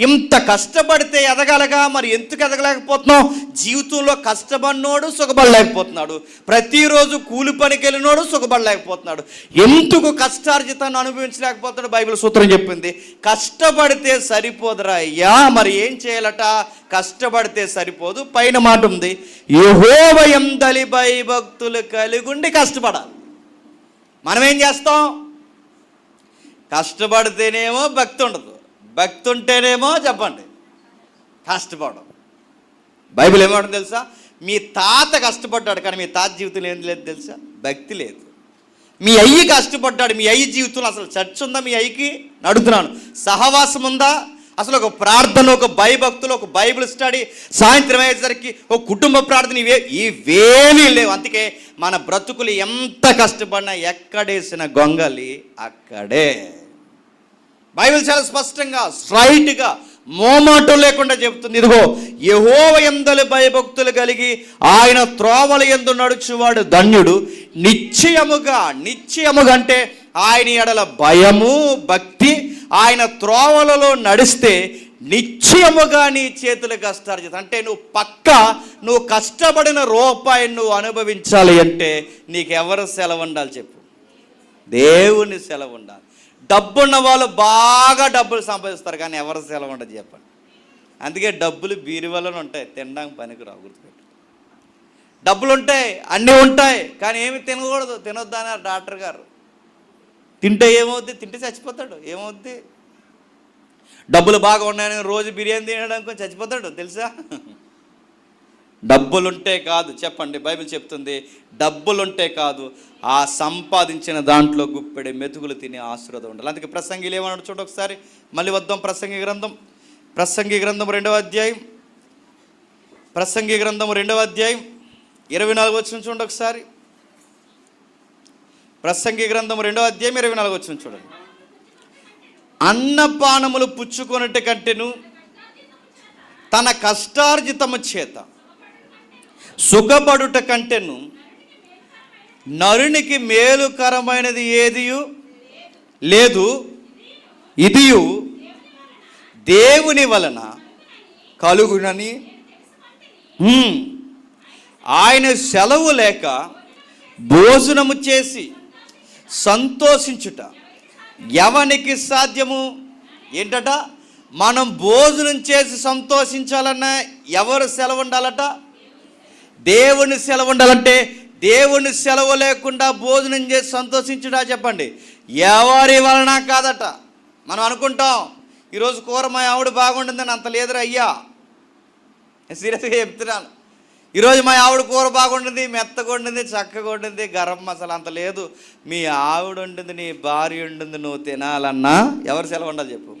ఇంత కష్టపడితే ఎదగలగా? మరి ఎందుకు ఎదగలేకపోతున్నాం జీవితంలో కష్టపడినోడు సుఖపడలేకపోతున్నాడు. ప్రతిరోజు కూలి పనికి వెళ్ళినోడు సుఖపడలేకపోతున్నాడు. ఎందుకు కష్టార్జితాన్ని అనుభవించలేకపోతున్నాడు? బైబిల్ సూత్రం చెప్పింది. కష్టపడితే సరిపోదురా అయ్యా. మరి ఏం చేయాలట? కష్టపడితే సరిపోదు. పైన మాట ఉంది. యహోవయందలి భయభక్తులు కలిగుండి కష్టపడాలి. మనం ఏం చేస్తాం? కష్టపడితేనేమో భక్తి ఉండదు. భక్తి ఉంటేనేమో చెప్పండి. కష్టపడడం. బైబిల్ ఏమంటుంది తెలుసా? మీ తాత కష్టపడ్డాడు కానీ మీ తాత జీవితంలో ఏం లేదు తెలుసా? భక్తి లేదు. మీ అయ్యి కష్టపడ్డాడు మీ అయ్యి జీవితంలో అసలు చర్చ్ ఉందా? మీ అయ్యికి? అడుగుతున్నాను. సహవాసం ఉందా? అసలు ఒక ప్రార్థన ఒక భయభక్తులు ఒక బైబిల్ స్టడీ సాయంత్రం అయ్యేసరికి ఒక కుటుంబ ప్రార్థన ఇవే ఇవేమీ లేవు. అందుకే మన బ్రతుకులు ఎంత కష్టపడినా ఎక్కడేసిన గొంగలి అక్కడే. బైబిల్ చాలా స్పష్టంగా స్ట్రైట్గా మోమాటం లేకుండా చెబుతుంది. ఇదిగో యహోవ ఎందలి భయభక్తులు కలిగి ఆయన త్రోవల ఎందు నడుచువాడు ధన్యుడు. నిశ్చయముగా నిశ్చయముగా అంటే ఆయన ఎడల భయము భక్తి ఆయన త్రోవలలో నడిస్తే నిశ్చయముగా నీ చేతులు కష్టార్జిత అంటే నువ్వు పక్క నువ్వు కష్టపడిన రూపాయిని నువ్వు అనుభవించాలి అంటే నీకెవరు సెలవు ఉండాలి చెప్పు? దేవుని సెలవు ఉండాలి. డబ్బున్న వాళ్ళు బాగా డబ్బులు సంపాదిస్తారు కానీ ఎవరు సెలవు ఉండదు చెప్పండి. అందుకే డబ్బులు బీరువాలోనే ఉంటాయి తినడానికి పనికి రావు గుర్తుపెట్టు డబ్బులు ఉంటాయి అన్నీ ఉంటాయి కానీ ఏమి తినకూడదు తినొద్దన్నారు డాక్టర్ గారు. తింటే ఏమవుద్ది? తింటే చచ్చిపోతాడు ఏమవుద్ది? డబ్బులు బాగా ఉన్నాయని రోజు బిర్యానీ తినడానికి చచ్చిపోతాడు తెలుసా? డబ్బులుంటే కాదు చెప్పండి బైబిల్ చెప్తుంది డబ్బులుంటే కాదు ఆ సంపాదించిన దాంట్లో గుప్పెడి మెతుకులు తినే ఆశీర్వాదం ఉండాలి. అందుకే ప్రసంగిలు ఏమన్నాడు చూడ ఒకసారి మళ్ళీ వద్దాం ప్రసంగి గ్రంథం. ప్రసంగి గ్రంథం రెండవ అధ్యాయం. ప్రసంగి గ్రంథం రెండవ అధ్యాయం ఇరవై నాలుగు వచ్చిన చూడండి ఒకసారి. ప్రసంగి గ్రంథం రెండవ అధ్యాయం ఇరవై నాలుగు వచ్చిన చూడండి. అన్నపానములు పుచ్చుకొనట కంటేను తన కష్టార్జితము చేత సుఖపడుట కంటేను నరునికి మేలుకరమైనది ఏదియు? లేదు. ఇదియు దేవుని వలన కలుగునని. ఆయన సెలవు లేక భోజనము చేసి సంతోషించుట ఎవనికి సాధ్యము? ఏంటట? మనం భోజనం చేసి సంతోషించాలన్నా ఎవరు సెలవు ఉండాలట? దేవుని సెలవు ఉండాలంటే దేవుని సెలవు లేకుండా భోజనం చేసి సంతోషించుడా చెప్పండి. ఎవరి వలన కాదట. మనం అనుకుంటాం ఈరోజు కూర మా ఆవిడ బాగుండదని అంత లేదురా అయ్యా. సీరియస్గా చెప్తున్నాను. ఈరోజు మా ఆవిడ కూర బాగుండింది మెత్తగా ఉండింది చక్కగా ఉండింది గరం మసాలా అంత లేదు. మీ ఆవిడ ఉండింది నీ భార్య వండింది నువ్వు తినాలన్నా ఎవరు సెలవు ఉండాలి చెప్పు.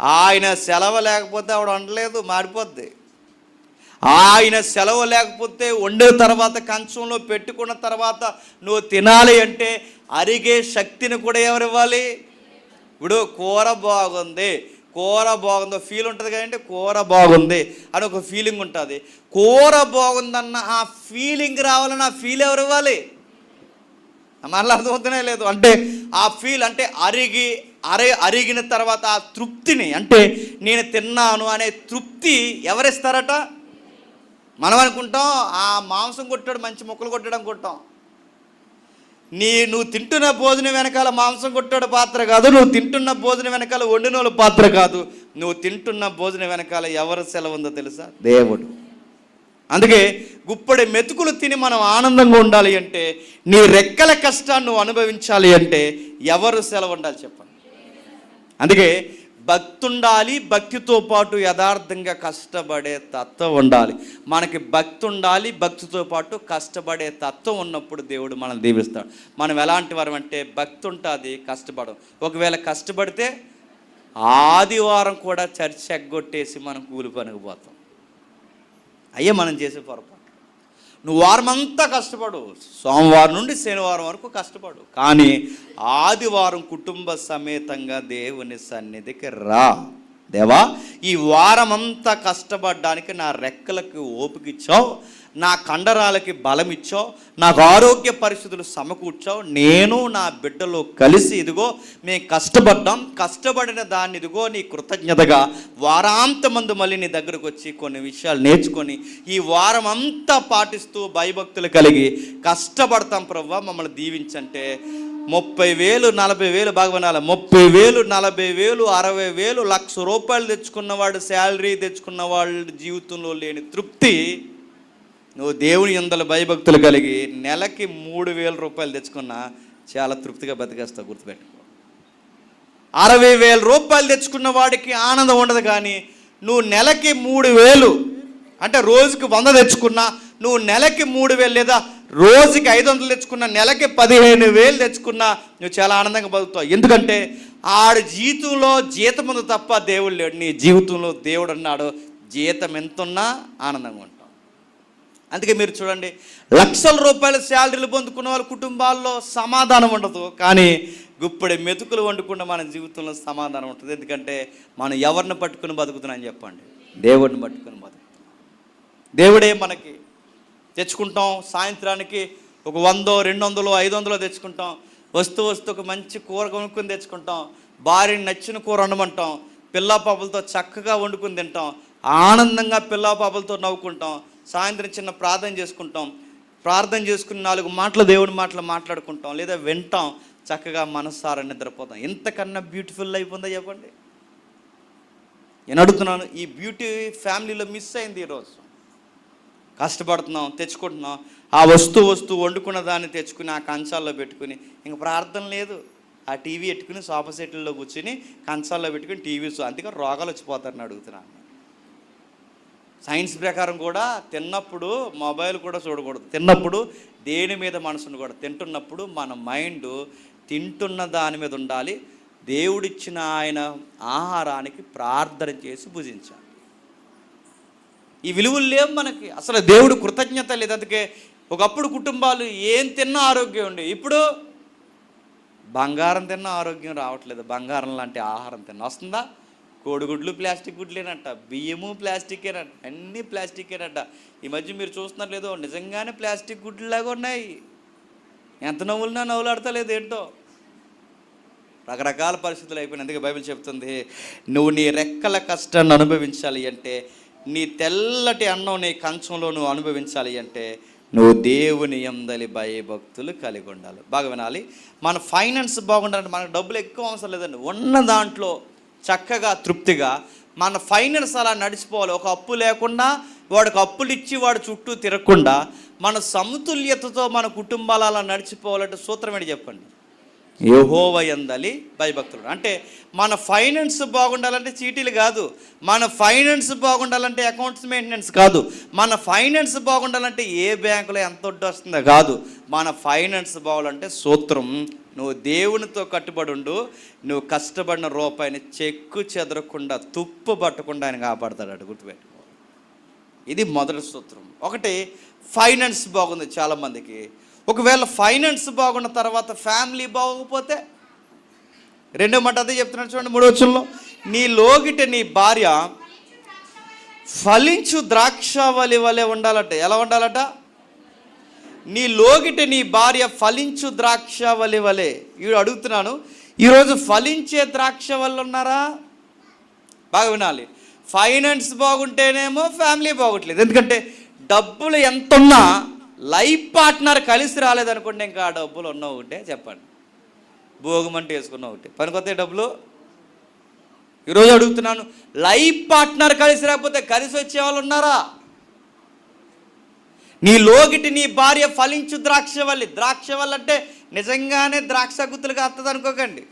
ఆయన సెలవు లేకపోతే ఆవిడ ఉండలేదు మారిపోద్ది. ఆయన సెలవు లేకపోతే వండిన తర్వాత కంచంలో పెట్టుకున్న తర్వాత నువ్వు తినాలి అంటే అరిగే శక్తిని కూడా ఎవరు ఇవ్వాలి? ఇప్పుడు కూర బాగుంది కూర బాగుందో ఫీల్ ఉంటుంది కదంటే కూర బాగుంది అని ఒక ఫీలింగ్ ఉంటుంది. కూర బాగుందన్న ఆ ఫీలింగ్ రావాలని ఆ ఫీల్ ఎవరు ఇవ్వాలి? మళ్ళీ అర్థమవుతూనే లేదు. అంటే ఆ ఫీల్ అంటే అరిగి అరి అరిగిన తర్వాత ఆ తృప్తిని అంటే నేను తిన్నాను అనే తృప్తి ఎవరిస్తారట? మనం అనుకుంటాం ఆ మాంసం కొట్టాడు మంచి ముక్కలు కొట్టాడు అనుకుంటాం. నీ నువ్వు తింటున్న భోజనం వెనకాల మాంసం కొట్టాడు పాత్ర కాదు నువ్వు తింటున్న భోజనం వెనకాల వండినోళ్ళ పాత్ర కాదు. నువ్వు తింటున్న భోజనం వెనకాల ఎవరు సెలవు ఉందో తెలుసా? దేవుడు. అందుకే గుప్పడి మెతుకులు తిని మనం ఆనందంగా ఉండాలి అంటే నీ రెక్కల కష్టాన్ని నువ్వు అనుభవించాలి అంటే ఎవరు సెలవు ఉండాలి చెప్పండి. అందుకే భక్తి ఉండాలి భక్తితో పాటు యథార్థంగా కష్టపడే తత్వం ఉండాలి. మనకి భక్తి ఉండాలి భక్తితో పాటు కష్టపడే తత్వం ఉన్నప్పుడు దేవుడు మనల్ని దీవిస్తాడు. మనం ఎలాంటి వారం అంటే భక్తి ఉంటుంది కష్టపడం. ఒకవేళ కష్టపడితే ఆదివారం కూడా చర్చ ఎగ్గొట్టేసి మనం కూలి పనికి పోతాం. అయ్యే మనం చేసే పొరపాటు. నువ్వు వారం అంతా కష్టపడు. సోమవారం నుండి శనివారం వరకు కష్టపడు. కానీ ఆదివారం కుటుంబ సమేతంగా దేవుని సన్నిధికి రా. దేవా ఈ వారం అంతా కష్టపడడానికి నా రెక్కలకు ఓపిక ఇచ్చావు నా కండరాలకి బలం ఇచ్చావు నాకు ఆరోగ్య పరిస్థితులు సమకూర్చావు నేను నా బిడ్డలో కలిసి ఇదిగో మేము కష్టపడ్డాం కష్టపడిన దాన్ని ఇదిగో నీ కృతజ్ఞతగా వారాంతమందు మళ్ళీ నీ దగ్గరకు వచ్చి కొన్ని విషయాలు నేర్చుకొని ఈ వారం అంతా పాటిస్తూ భయభక్తులు కలిగి కష్టపడతాం ప్రవ్వా మమ్మల్ని దీవించంటే ముప్పై వేలు నలభై వేలు బాగా వినాలి ముప్పై వేలు నలభై వేలు అరవై వేలు లక్ష రూపాయలు తెచ్చుకున్నవాడు శాలరీ తెచ్చుకున్న వాళ్ళ జీవితంలో లేని తృప్తి. నువ్వు దేవుని ఎందల భయభక్తులు కలిగి నెలకి మూడు వేల రూపాయలు తెచ్చుకున్నా చాలా తృప్తిగా బతికేస్తావు గుర్తుపెట్టుకో. అరవై వేల రూపాయలు తెచ్చుకున్న వాడికి ఆనందం ఉండదు కానీ నువ్వు నెలకి మూడు వేలు అంటే రోజుకి వంద తెచ్చుకున్నా నువ్వు నెలకి మూడు వేలు లేదా రోజుకి ఐదు వందలు తెచ్చుకున్న నెలకి పదిహేను వేలు తెచ్చుకున్నా నువ్వు చాలా ఆనందంగా బతుకుతావు. ఎందుకంటే ఆడి జీవితంలో జీతం ఉంది తప్ప దేవుడు లేడు. నీ జీవితంలో దేవుడు అన్నాడు జీతం ఎంతున్నా ఆనందంగా ఉంటాం అందుకే మీరు చూడండి లక్షల రూపాయల శాలరీలు పొందుకున్న వాళ్ళ కుటుంబాల్లో సమాధానం ఉండదు. కానీ గుప్పడి మెతుకులు వండుకున్న మన జీవితంలో సమాధానం ఉంటుంది. ఎందుకంటే మనం ఎవరిని పట్టుకుని బతుకుతున్నాం చెప్పండి. దేవుడిని పట్టుకుని బతుకుతున్నాం. దేవుడే మనకి తెచ్చుకుంటాం. సాయంత్రానికి ఒక వందో రెండు వందలు ఐదు వందలు తెచ్చుకుంటాం. వస్తూ వస్తూ ఒక మంచి కూర కొనుక్కుని తెచ్చుకుంటాం. భార్యని నచ్చిన కూర వండమంటాం. పిల్ల పాపలతో చక్కగా వండుకుని తింటాం. ఆనందంగా పిల్ల పాపలతో నవ్వుకుంటాం. సాయంత్రం చిన్న ప్రార్థన చేసుకుంటాం. ప్రార్థన చేసుకుని నాలుగు మాటలు దేవుడి మాటలు మాట్లాడుకుంటాం. లేదా వింటాం. చక్కగా మనస్సారా నిద్రపోతాం. ఇంతకన్నా బ్యూటిఫుల్ లైఫ్ ఉందా చెప్పండి? నేను అడుగుతున్నాను ఈ బ్యూటీ ఫ్యామిలీలో మిస్ అయింది ఈరోజు. కష్టపడుతున్నాం తెచ్చుకుంటున్నాం. ఆ వస్తువు వస్తువు వండుకున్న దాన్ని తెచ్చుకుని ఆ కంచాల్లో పెట్టుకుని ఇంక ప్రార్థన లేదు. ఆ టీవీ పెట్టుకుని సోఫా సెట్లలో కూర్చుని కంచాల్లో పెట్టుకుని టీవీ అందుకే రోగాలు వచ్చిపోతారని అడుగుతున్నాను. సైన్స్ ప్రకారం కూడా తిన్నప్పుడు మొబైల్ కూడా చూడకూడదు. తిన్నప్పుడు దేని మీద మనసును కూడా తింటున్నప్పుడు మన మైండ్ తింటున్న దాని మీద ఉండాలి. దేవుడిచ్చిన ఆయన ఆహారానికి ప్రార్థన చేసి భుజించాలి. ఈ విలువలు లేవు మనకి. అసలు దేవుడు కృతజ్ఞత లేదు. అందుకే ఒకప్పుడు కుటుంబాలు ఏం తిన్నా ఆరోగ్యం ఉండే. ఇప్పుడు బంగారం తిన్నా ఆరోగ్యం రావట్లేదు. బంగారం లాంటి ఆహారం తిన్నా. వస్తుందా? కోడిగుడ్లు ప్లాస్టిక్ గుడ్లేనట బియ్యము ప్లాస్టికేనట అన్నీ ప్లాస్టికేనట ఈ మధ్య మీరు చూస్తున్నారు లేదో నిజంగానే ప్లాస్టిక్ గుడ్లాగా ఉన్నాయి. ఎంత నవ్వులున్నా నవ్వులాడతా లేదు ఏంటో. రకరకాల పరిస్థితులు అయిపోయినాయి. అందుకే బైబిల్ చెప్తుంది నువ్వు నీ రెక్కల కష్టాన్ని అనుభవించాలి అంటే నీ తెల్లటి అన్నం నీ కంచంలో నువ్వు అనుభవించాలి అంటే నువ్వు దేవుని ఎందలి భయభక్తులు కలిగి ఉండాలి. బాగా వినాలి. మన ఫైనాన్స్ బాగుండాలంటే మనకు డబ్బులు ఎక్కువ అవసరం లేదండి. ఉన్న దాంట్లో చక్కగా తృప్తిగా మన ఫైనాన్స్ అలా నడిచిపోవాలి. ఒక అప్పు లేకుండా వాడికి అప్పులు ఇచ్చి వాడు చుట్టూ తిరగకుండా మన సమతుల్యతతో మన కుటుంబాలు అలా నడిచిపోవాలంటే సూత్రం ఏంటి చెప్పండి? యహోవ ఎందలి భయభక్తులు. అంటే మన ఫైనాన్స్ బాగుండాలంటే చీటీలు కాదు. మన ఫైనాన్స్ బాగుండాలంటే అకౌంట్స్ మెయింటెనెన్స్ కాదు. మన ఫైనాన్స్ బాగుండాలంటే ఏ బ్యాంకులో ఎంత వడ్డీ వస్తుందో కాదు. మన ఫైనాన్స్ బాగాలంటే సూత్రం నువ్వు దేవునితో కట్టుబడి ఉండు నువ్వు కష్టపడిన రూపాయిని చెక్కు చెదరకుండా తుప్పు పట్టకుండా ఆయన కాపాడతాడు. గుర్తుపెట్టుకో. ఇది మొదటి సూత్రం. ఒకటి ఫైనాన్స్ బాగుంది చాలామందికి. ఒకవేళ ఫైనాన్స్ బాగున్న తర్వాత ఫ్యామిలీ బాగోకపోతే రెండో మాట అదే చెప్తున్నాడు చూడండి మూడో వచ్చంలో నీ లోగిట నీ భార్య ఫలించు ద్రాక్షవలి వలె ఉండాలట. ఎలా ఉండాలట? నీ లోగిట నీ భార్య ఫలించు ద్రాక్షవలి వలె. ఇవి అడుగుతున్నాను ఈరోజు ఫలించే ద్రాక్ష వల్ల ఉన్నారా? బాగా వినాలి. ఫైనాన్స్ బాగుంటేనేమో ఫ్యామిలీ బాగోట్లేదు. ఎందుకంటే డబ్బులు ఎంత ఉన్నా లైఫ్ పార్ట్నర్ కలిసి రాలేదనుకోండి ఇంకా ఆ డబ్బులు ఉన్న ఒకటే చెప్పండి. భోగమంటే వేసుకున్న ఒకటి. పనికొత్తే డబ్బులు? ఈరోజు అడుగుతున్నాను లైఫ్ పార్ట్నర్ కలిసి రాకపోతే కలిసి వచ్చే వాళ్ళు ఉన్నారా? నీ లోగిటి నీ భార్య ఫలించు ద్రాక్ష వల్లి. ద్రాక్ష వల్ల అంటే నిజంగానే ద్రాక్ష గుత్తులుగా వస్తుంది అనుకోకండి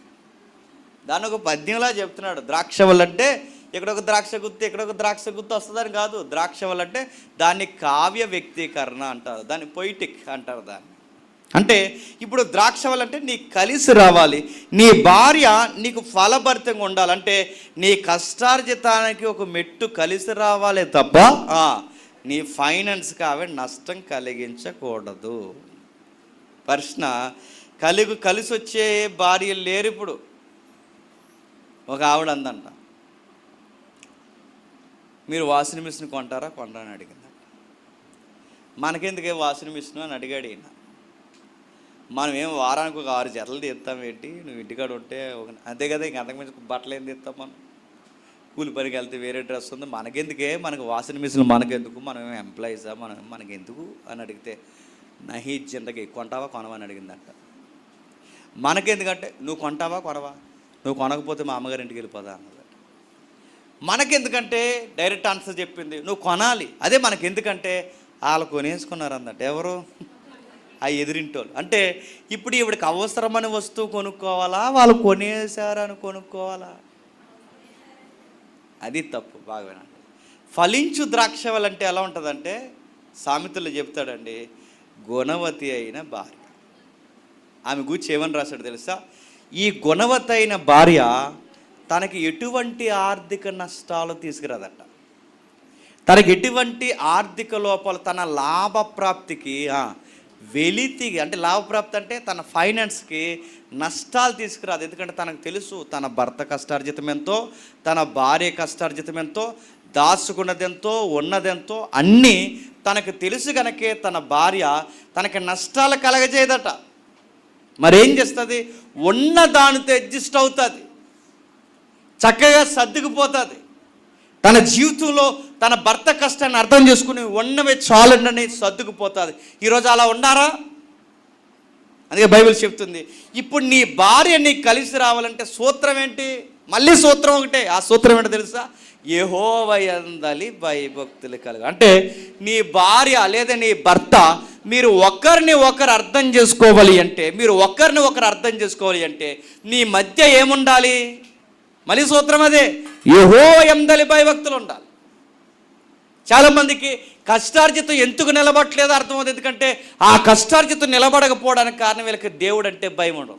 దాని ఒక పద్యంలా చెప్తున్నాడు. ద్రాక్ష వల్ల అంటే ఇక్కడ ఒక ద్రాక్ష గుత్తి ఇక్కడ ఒక ద్రాక్ష గుత్తు వస్తుందని కాదు. ద్రాక్ష అంటే దాన్ని కావ్య వ్యక్తీకరణ అంటారు. దాన్ని పొయిటిక్ అంటారు దాన్ని. అంటే ఇప్పుడు ద్రాక్ష అంటే నీ కలిసి రావాలి. నీ భార్య నీకు ఫలభరితంగా ఉండాలంటే నీ కష్టార్జితానికి ఒక మెట్టు కలిసి రావాలి తప్ప నీ ఫైనాన్స్కి ఆమె నష్టం కలిగించకూడదు. ప్రశ్న కలిగి కలిసి వచ్చే భార్య లేరు ఇప్పుడు ఒక ఆవిడ అందంట. మీరు వాషింగ్ మిషన్ కొంటారా? కొంటారా అని అడిగింది. మనకెందుకే వాషింగ్ మిషన్ అని అడిగాడు ఈయన. మనం ఏం వారానికి ఒక ఆరు జతలు తీస్తాం ఏంటి? నువ్వు ఇంటికాడ ఉంటే ఒక అంతే కదా ఇంక అంతకు మించి బట్టలు ఏం తీస్తాం మనం? కూలి పనికి వెళ్తే వేరే డ్రెస్ ఉంది. మనకెందుకే? మనకు వాషింగ్ మిషన్ మనకెందుకు? మనం ఏం ఎంప్లాయీసా మనం మనకెందుకు? అని అడిగితే నహి జిందకి కొంటావా కొనవా? అని అడిగిందంట. మనకెందుకంటే నువ్వు కొంటావా కొనవా? నువ్వు కొనకపోతే మా అమ్మగారి ఇంటికి వెళ్ళిపోదా? అన్నది మనకెందుకంటే డైరెక్ట్ ఆన్సర్ చెప్పింది నువ్వు కొనాలి. అదే మనకెందుకంటే వాళ్ళు కొనేసుకున్నారు అన్నట్టు. ఎవరు? ఆ ఎదిరింటోళ్ళు. అంటే ఇప్పుడు ఇవిడికి అవసరమని వస్తువు కొనుక్కోవాలా? వాళ్ళు కొనేశారని కొనుక్కోవాలా? అది తప్పు బాగా వినండి. ఫలించు ద్రాక్ష అంటే ఎలా ఉంటుందంటే సామెతలు చెప్తాడండి గుణవతి అయిన భార్య. ఆమె గురించి ఏమని రాశాడు తెలుసా? ఈ గుణవతి అయిన భార్య తనకి ఎటువంటి ఆర్థిక నష్టాలు తీసుకురాదట. తనకి ఎటువంటి ఆర్థిక లోపాలు తన లాభప్రాప్తికి వెలితి అంటే లాభప్రాప్తి అంటే తన ఫైనాన్స్కి నష్టాలు తీసుకురాదు. ఎందుకంటే తనకు తెలుసు తన భర్త కష్టార్జితం ఎంతో తన భార్య కష్టార్జితం ఎంతో దాచుకున్నదెంతో ఉన్నదెంతో అన్నీ తనకు తెలుసు గనకే తన భార్య తనకి నష్టాలు కలగజేయదట. మరేం చేస్తుంది? ఉన్న దానితో అడ్జస్ట్ అవుతుంది. చక్కగా సర్దుకుపోతుంది. తన జీవితంలో తన భర్త కష్టాన్ని అర్థం చేసుకుని ఉన్నవే చాలండి సర్దుకుపోతుంది. ఈరోజు అలా ఉన్నారా? అందుకే బైబిల్ చెప్తుంది ఇప్పుడు నీ భార్య నీకు కలిసి రావాలంటే సూత్రం ఏంటి? మళ్ళీ సూత్రం ఒకటే. ఆ సూత్రం ఏంటో తెలుసా? యహోవయందలి భయభక్తులు కలుగు అంటే నీ భార్య లేదా నీ భర్త మీరు ఒకరిని ఒకరు అర్థం చేసుకోవాలి అంటే మీరు ఒకరిని ఒకరు అర్థం చేసుకోవాలి అంటే నీ మధ్య ఏముండాలి? మళ్ళీ సూత్రం అదే. యహో ఎందలి భయభక్తులు ఉండాలి. చాలామందికి కష్టార్జితం ఎందుకు నిలబట్టలేదో అర్థమవుతుంది. ఎందుకంటే ఆ కష్టార్జితం నిలబడకపోవడానికి కారణం వీళ్ళకి దేవుడు అంటే భయం ఉండదు.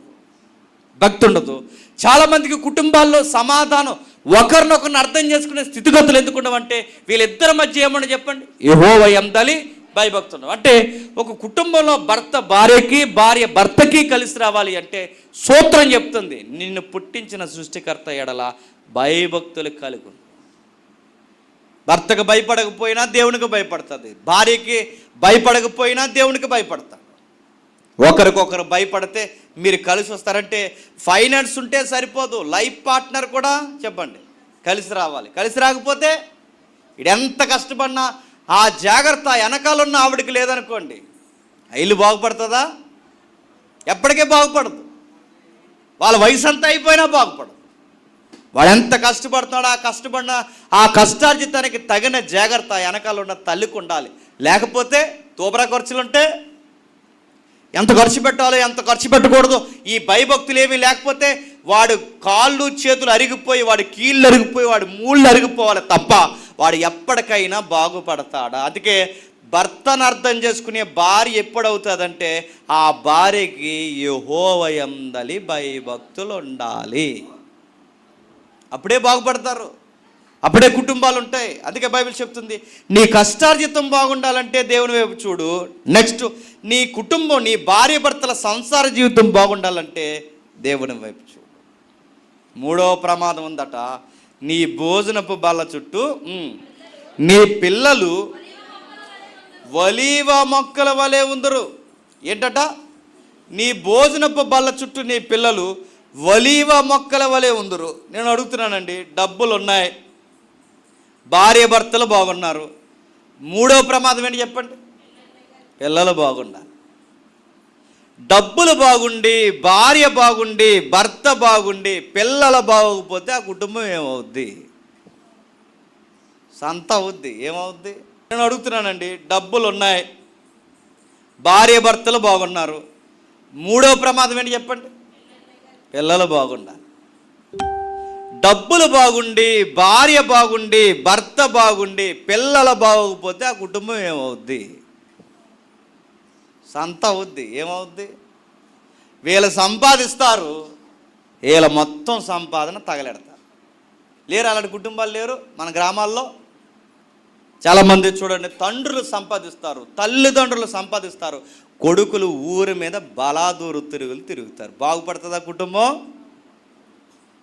భక్తి ఉండదు. చాలామందికి కుటుంబాల్లో సమాధానం ఒకరినొకరిని అర్థం చేసుకునే స్థితిగతులు ఎందుకు ఉండవంటే వీళ్ళిద్దరి మధ్య ఏమన్నా చెప్పండి? యహో ఎందలి భయభక్తులు అంటే ఒక కుటుంబంలో భర్త భార్యకి భార్య భర్తకి కలిసి రావాలి అంటే సూత్రం చెప్తుంది. నిన్ను పుట్టించిన సృష్టికర్త ఎడల భయభక్తులు కలుగు భర్తకు భయపడకపోయినా దేవునికి భయపడుతుంది. భార్యకి భయపడకపోయినా దేవునికి భయపడతాడు. ఒకరికొకరు భయపడితే మీరు కలిసి వస్తారంటే ఫైనాన్స్ ఉంటే సరిపోదు. లైఫ్ పార్ట్నర్ కూడా చెప్పండి కలిసి రావాలి. కలిసి రాకపోతే ఇడెంత కష్టపడినా ఆ జాగ్రత్త వెనకాలన్న ఆవిడకి లేదనుకోండి. ఇల్లు బాగుపడుతుందా? ఎప్పటికే బాగుపడదు. వాళ్ళ వయసు అంతా అయిపోయినా బాగుపడదు. వాడు ఎంత కష్టపడుతున్నాడు ఆ కష్టపడిన ఆ కష్టార్జితానికి తగిన జాగ్రత్త వెనకాల ఉన్న తల్లికి ఉండాలి. లేకపోతే తూబరా ఖర్చులు ఉంటే ఎంత ఖర్చు పెట్టాలో ఎంత ఖర్చు పెట్టకూడదు. ఈ భయభక్తులు ఏమీ లేకపోతే వాడు కాళ్ళు చేతులు అరిగిపోయి వాడు కీళ్ళు అరిగిపోయి వాడు మూళ్ళు అరిగిపోవాలి తప్ప వాడు ఎప్పటికైనా బాగుపడతాడా? అందుకే భర్తను అర్థం చేసుకునే భార్య ఎప్పుడవుతుందంటే ఆ భార్యకి యహోవయందలి భయభక్తులు ఉండాలి అప్పుడే బాగుపడతారు. అప్పుడే కుటుంబాలు ఉంటాయి అందుకే బైబిల్ చెప్తుంది నీ కష్టార్జితం బాగుండాలంటే దేవుని వైపు చూడు. నెక్స్ట్ నీ కుటుంబం నీ భార్య భర్తల సంసార జీవితం బాగుండాలంటే దేవుని వైపు చూడు. మూడవ ప్రమాదం ఉందట నీ భోజనపు బల్ల చుట్టూ నీ పిల్లలు వలీవ మొక్కల వలె ఉందరు. ఏంటట? నీ భోజనపు బల్ల చుట్టూ నీ పిల్లలు వలీవ మొక్కల వలె ఉందరు. నేను అడుగుతున్నానండి డబ్బులు ఉన్నాయి భార్య భర్తలు బాగున్నారు. మూడో ప్రమాదం ఏంటి చెప్పండి? పిల్లలు బాగున్నారు. డబ్బులు బాగుండి భార్య బాగుండి భర్త బాగుండి పిల్లలు బాగోకపోతే ఆ కుటుంబం ఏమవుద్ది? సంత అవుద్ది. ఏమవుద్ది? నేను అడుగుతున్నానండి డబ్బులు ఉన్నాయి. భార్య భర్తలు బాగున్నారు. మూడో ప్రమాదం ఏంటి చెప్పండి? పిల్లలు బాగుండాలి. డబ్బులు బాగుండి భార్య బాగుండి భర్త బాగుండి పిల్లలు బాగోకపోతే ఆ కుటుంబం ఏమవుద్ది? సంత అవుద్ది. ఏమవుద్ది? వీళ్ళు సంపాదిస్తారు వీళ్ళ మొత్తం సంపాదన తగలెడతారు. లేరు అలాంటి కుటుంబాలు లేరు. మన గ్రామాల్లో చాలామంది చూడండి తండ్రులు సంపాదిస్తారు తల్లిదండ్రులు సంపాదిస్తారు. కొడుకులు ఊరి మీద బలాదూరు తిరుగులు తిరుగుతారు. బాగుపడుతుందా కుటుంబం?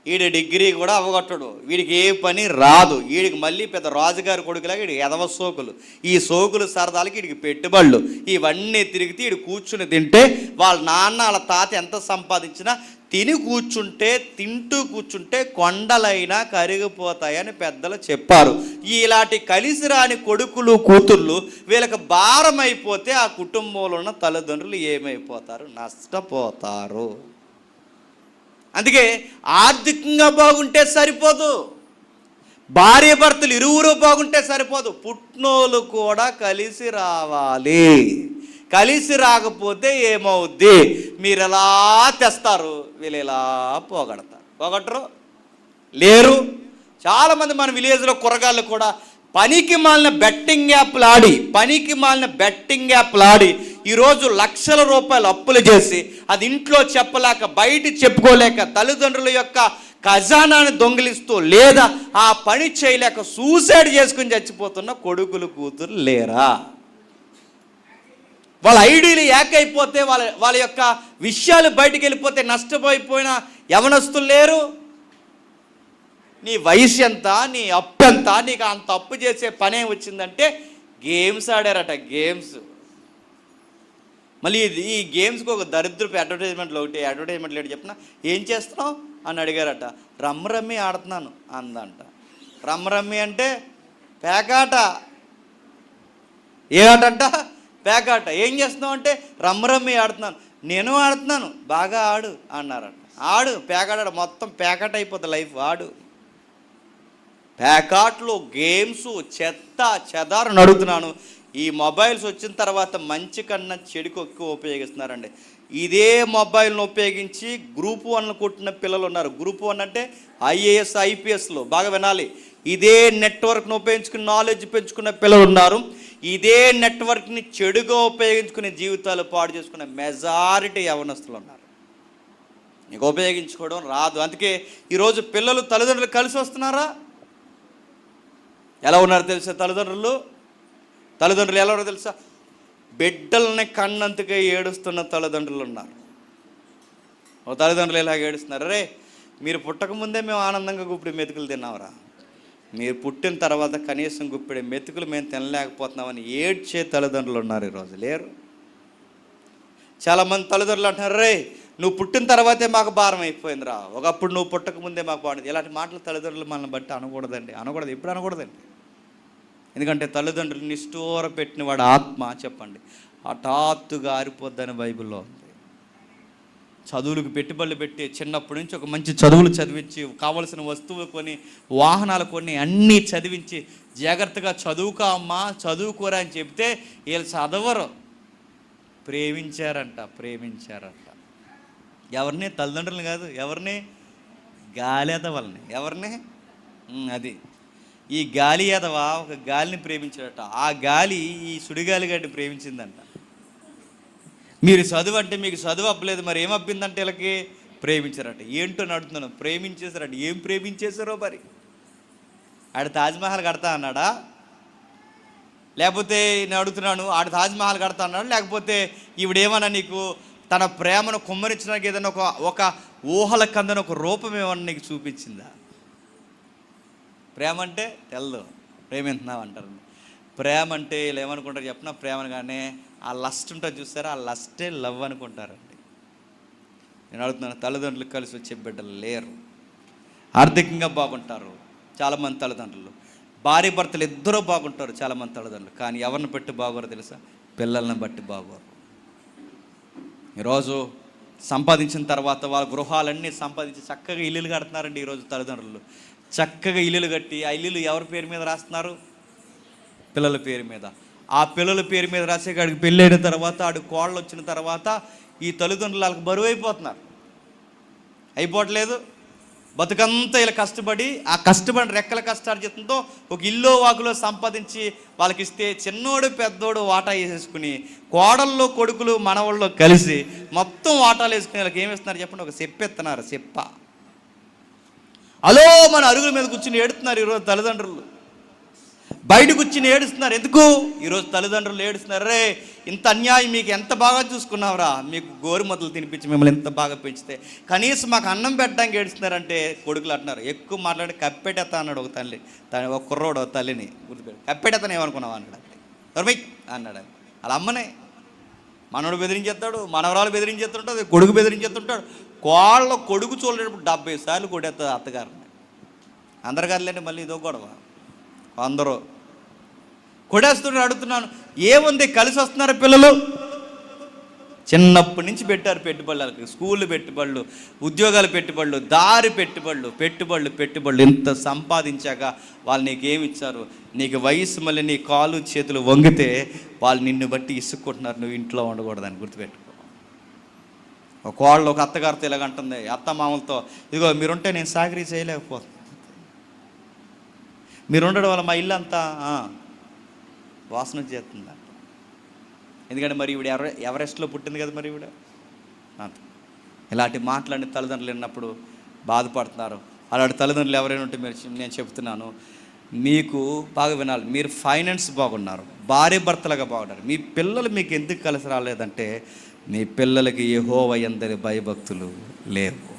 వీడి డిగ్రీ కూడా అవగొట్టడు. వీడికి ఏ పని రాదు. వీడికి మళ్ళీ పెద్ద రాజుగారి కొడుకులాగా వీడికి ఎదవ సోకులు. ఈ సోకులు సరదాలకి వీడికి పెట్టుబడులు. ఇవన్నీ తిరిగితే వీడు కూర్చుని తింటే వాళ్ళ నాన్న వాళ్ళ తాత ఎంత సంపాదించినా తిని కూర్చుంటే తింటూ కూర్చుంటే కొండలైనా కరిగిపోతాయని పెద్దలు చెప్పారు. ఇలాంటి కలిసి రాని కొడుకులు కూతుర్లు వీళ్ళకి భారం అయిపోతే ఆ కుటుంబంలో ఉన్న తల్లిదండ్రులు ఏమైపోతారు? నష్టపోతారు. అందుకే ఆర్థికంగా బాగుంటే సరిపోదు. భార్య భర్తలు ఇరువురు బాగుంటే సరిపోదు. పుట్నోలు కూడా కలిసి రావాలి. కలిసి రాకపోతే ఏమవుద్ది? మీరు ఎలా తెస్తారు? వీళ్ళు ఎలా పోగొడతారు? పోగొట్టరు? లేరు? చాలామంది మన విలేజ్లో కూరగాయలు కూడా పనికి మాలిన బెట్టింగ్ యాప్లు ఆడి పనికి మాలిన బెట్టింగ్ యాప్లు ఆడి ఈరోజు లక్షల రూపాయలు అప్పులు చేసి అది ఇంట్లో చెప్పలేక బయట చెప్పుకోలేక తల్లిదండ్రుల యొక్క ఖజానాన్ని దొంగిలిస్తూ లేదా ఆ పని చేయలేక సూసైడ్ చేసుకుని చచ్చిపోతున్న కొడుకులు కూతురు లేరా? వాళ్ళ ఐడీలు ఏకైపోతే వాళ్ళ వాళ్ళ యొక్క విషయాలు బయటికి వెళ్ళిపోతే నష్టపోయిపోయిన యవనస్తులు లేరు? నీ వయసు ఎంత? నీ అప్పు ఎంత? నీకు అంత అప్పు చేసే పనే వచ్చిందంటే గేమ్స్ ఆడారట గేమ్స్. మళ్ళీ ఇది ఈ గేమ్స్కి ఒక దరిద్రపు అడ్వర్టైజ్మెంట్లు ఒకటి అడ్వర్టైజ్మెంట్లు ఏంటి చెప్పిన ఏం చేస్తున్నావు? అని అడిగారట. రమ్మరమ్మి ఆడుతున్నాను అందంట. రమ్మరమ్మి అంటే పేకాట. ఏ ఆట అంట పేకాట. ఏం చేస్తున్నావు అంటే రమ్మరమ్మి ఆడుతున్నాను. నేను ఆడుతున్నాను. బాగా ఆడు అన్నారట. ఆడు పేకాట మొత్తం పేకాట అయిపోతుంది లైఫ్ ఆడు. ప్యాకాట్లు గేమ్స్ చెత్త చెదారు నడుగుతున్నాను ఈ మొబైల్స్ వచ్చిన తర్వాత మంచి కన్నా చెడుకు ఎక్కువ ఉపయోగిస్తున్నారండి. ఇదే మొబైల్ను ఉపయోగించి గ్రూప్ వన్ కొట్టిన పిల్లలు ఉన్నారు. గ్రూప్ వన్ అంటే ఐఏఎస్ ఐపీఎస్లో బాగా వినాలి. ఇదే నెట్వర్క్ను ఉపయోగించుకుని నాలెడ్జ్ పెంచుకున్న పిల్లలు ఉన్నారు. ఇదే నెట్వర్క్ని చెడుగా ఉపయోగించుకునే జీవితాలు పాడు చేసుకునే మెజారిటీ యవనస్తులు ఉన్నారు. నీకు ఉపయోగించుకోవడం రాదు. అందుకే ఈరోజు పిల్లలు తల్లిదండ్రులు కలిసి వస్తున్నారా? ఎలా ఉన్నారు తెలిసే తల్లిదండ్రులు? తల్లిదండ్రులు ఎలా తెలుసా? బిడ్డల్ని కన్నంతగా ఏడుస్తున్న తల్లిదండ్రులు ఉన్నారు. ఓ తల్లిదండ్రులు ఇలాగ ఏడుస్తున్నారు రే మీరు పుట్టకముందే మేము ఆనందంగా గుప్పిడి మెతుకులు తిన్నామరా మీరు పుట్టిన తర్వాత కనీసం గుప్పిడి మెతుకులు మేము తినలేకపోతున్నామని ఏడ్చే తల్లిదండ్రులు ఉన్నారు ఈరోజు లేరు. చాలామంది తల్లిదండ్రులు అంటున్నారు రే నువ్వు పుట్టిన తర్వాతే మాకు భారం అయిపోయిందిరా. ఒకప్పుడు నువ్వు పుట్టకముందే మాకు బాగుండేది. ఇలాంటి మాటలు తల్లిదండ్రులు మనల్ని బట్టి అనకూడదండి. అనకూడదు. ఎప్పుడు అనకూడదండి? ఎందుకంటే తల్లిదండ్రులు నిష్ఠూర పెట్టిన వాడు ఆత్మ చెప్పండి. హఠాత్తుగా ఆరిపోద్దని బైబిల్లో ఉంది. చదువులకు పెట్టుబడులు పెట్టి చిన్నప్పటి నుంచి ఒక మంచి చదువులు చదివించి కావలసిన వస్తువులు కొని వాహనాలు కొన్ని అన్నీ చదివించి జాగ్రత్తగా చదువుకో అమ్మా చదువుకోరా అని చెప్తే వీళ్ళు చదవరు. ప్రేమించారంట ప్రేమించారంట. ఎవరిని? తల్లిదండ్రులు కాదు ఎవరిని? గాలి వాళ్ళని. ఎవరిని? అది. ఈ గాలి ఎదవ ఒక గాలిని ప్రేమించాడట. ఆ గాలి ఈ సుడిగాలి గడ్డి ప్రేమించిందంట. మీరు చదువు అంటే మీకు చదువు అప్పలేదు మరి ఏం అబ్బిందంటే వీళ్ళకి? ప్రేమించారట. ఏంటో నడుతున్నాను ప్రేమించేశారట. ఏం ప్రేమించేశారో మరి? ఆడ తాజ్మహల్ కడతా అన్నాడా? లేకపోతే నేను అడుగుతున్నాను ఆడ తాజ్మహల్ కడతా అన్నాడు? లేకపోతే ఈవిడేమన్నా నీకు తన ప్రేమను కుమ్మరించడానికి ఏదైనా ఒక ఒక ఊహల కందని ఒక రూపం ఏమన్నా నీకు చూపించిందా? ప్రేమ అంటే తెలదు. ప్రేమిస్తున్నావు అంటారు ప్రేమ అంటే వీళ్ళు ఏమనుకుంటారు చెప్పిన ప్రేమను కానీ ఆ లస్ట్ ఉంటుంది చూస్తారా? ఆ లస్టే లవ్ అనుకుంటారండి. నేను అడుగుతున్నాను తల్లిదండ్రులు కలిసి వచ్చే బిడ్డలు లేరు. ఆర్థికంగా బాగుంటారు. చాలామంది తల్లిదండ్రులు. భార్య భర్తలు ఇద్దరూ బాగుంటారు చాలామంది తల్లిదండ్రులు. కానీ ఎవరిని బట్టి బాగోరు తెలుసా? పిల్లల్ని బట్టి బాగోరు. ఈరోజు సంపాదించిన తర్వాత వాళ్ళ గృహాలన్నీ సంపాదించి చక్కగా ఇల్లులు కడుతున్నారండి ఈరోజు తల్లిదండ్రులు. చక్కగా ఇల్లులు కట్టి ఆ ఇల్లులు ఎవరి పేరు మీద రాస్తున్నారు? పిల్లల పేరు మీద. ఆ పిల్లల పేరు మీద రాసే కాడికి పెళ్ళైన తర్వాత ఆడు కోళ్ళు వచ్చిన తర్వాత ఈ తల్లిదండ్రులు వాళ్ళకి బరువు అయిపోతున్నారు. అయిపోవట్లేదు. బతుకంతా ఇలా కష్టపడి ఆ కష్టపడి రెక్కల కష్టార్జితంతో ఒక ఇల్లు వాకులో సంపాదించి వాళ్ళకి ఇస్తే చిన్నోడు పెద్దోడు వాటా వేసేసుకుని కోడల్లో కొడుకులు మనవాళ్ళు కలిసి మొత్తం వాటాలు వేసుకుని వాళ్ళకి ఏమి ఇస్తున్నారు చెప్పండి? ఒక చెప్పెత్తున్నారు చెప్ప. అలో మన అరుగుల మీద కూర్చుని ఏడుతున్నారు ఈరోజు తల్లిదండ్రులు. బయట కూర్చుని ఏడుస్తున్నారు. ఎందుకు? ఈరోజు తల్లిదండ్రులు ఏడుస్తున్నారు. రే ఇంత అన్యాయం మీకు ఎంత బాగా చూసుకున్నావురా? మీకు గోరుమతులు తినిపించి మిమ్మల్ని ఎంత బాగా పెంచితే. కనీసం మాకు అన్నం పెట్టడానికి ఏడుస్తున్నారంటే కొడుకులు అంటున్నారు. ఎక్కువ మాట్లాడి కప్పెట్టేత అన్నాడు ఒక తల్లి. తన ఒక కుర్రోడు ఒక తల్లిని గుర్తుపెట్టి. కప్పెట్టేతను ఏమనుకున్నావు అన్నాడు అంటే అన్నాడు అలా అమ్మనే. మనోడు బెదిరించేస్తాడు మనవరాలు బెదిరించేస్తుంటాడు కొడుకు బెదిరించేస్తుంటాడు. కోళ్ళ కొడుకు చూడలేటప్పుడు డెబ్బై సార్లు కొడేస్తుంది అత్తగారిని. అందరు కాదులేండి మళ్ళీ ఇదో గొడవ. అందరూ కొడేస్తుంటే అడుగుతున్నాను ఏముంది కలిసి వస్తున్నారు పిల్లలు? చిన్నప్పటి నుంచి పెట్టారు పెట్టుబడులు స్కూల్ స్కూళ్ళు పెట్టుబడులు ఉద్యోగాలు పెట్టుబడులు దారి పెట్టుబడులు పెట్టుబడులు పెట్టుబడులు. ఇంత సంపాదించాక వాళ్ళు నీకేమి ఇచ్చారు? నీకు వయసు మళ్ళీ నీ కాలు చేతులు వంగితే వాళ్ళు నిన్ను బట్టి ఇసుక్కుంటున్నారు. నువ్వు ఇంట్లో ఉండకూడదని గుర్తుపెట్టు ఒక కోళ్ళు ఒక అత్తగారితో ఇలాగంటుంది అత్త మామలతో ఇదిగో మీరుంటే నేను సాగరీ చేయలేకపోతున్నాను మీరు ఉండడం వల్ల మా ఇల్లు అంతా వాసన చేస్తుందంట. ఎందుకంటే మరి ఈవిడ ఎవరె ఎవరెస్ట్లో పుట్టింది కదా మరి ఇవిడ అంత. ఇలాంటి మాట్లాడిన తల్లిదండ్రులు విన్నప్పుడు బాధపడుతున్నారు. అలాంటి తల్లిదండ్రులు ఎవరైనా ఉంటే మీరు నేను చెప్తున్నాను మీకు బాగా వినాలి. మీరు ఫైనాన్స్ బాగున్నారు భార్య భర్తలుగా బాగున్నారు. మీ పిల్లలు మీకు ఎందుకు కలిసి రాలేదంటే నీ పిల్లలకి యహోవ ఎందరి భయభక్తులు లేవు.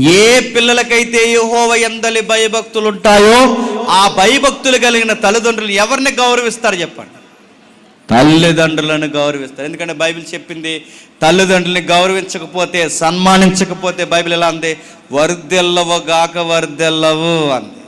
ఏ పిల్లలకైతే యహోవ ఎందలి భయభక్తులు ఉంటాయో ఆ భయభక్తులు కలిగిన తల్లిదండ్రులు ఎవరిని గౌరవిస్తారు చెప్పండి? తల్లిదండ్రులను గౌరవిస్తారు. ఎందుకంటే బైబిల్ చెప్పింది తల్లిదండ్రుల్ని గౌరవించకపోతే సన్మానించకపోతే బైబిల్ ఎలా అంది? వర్దెల్లవు గాక వర్దెల్లవు అంది.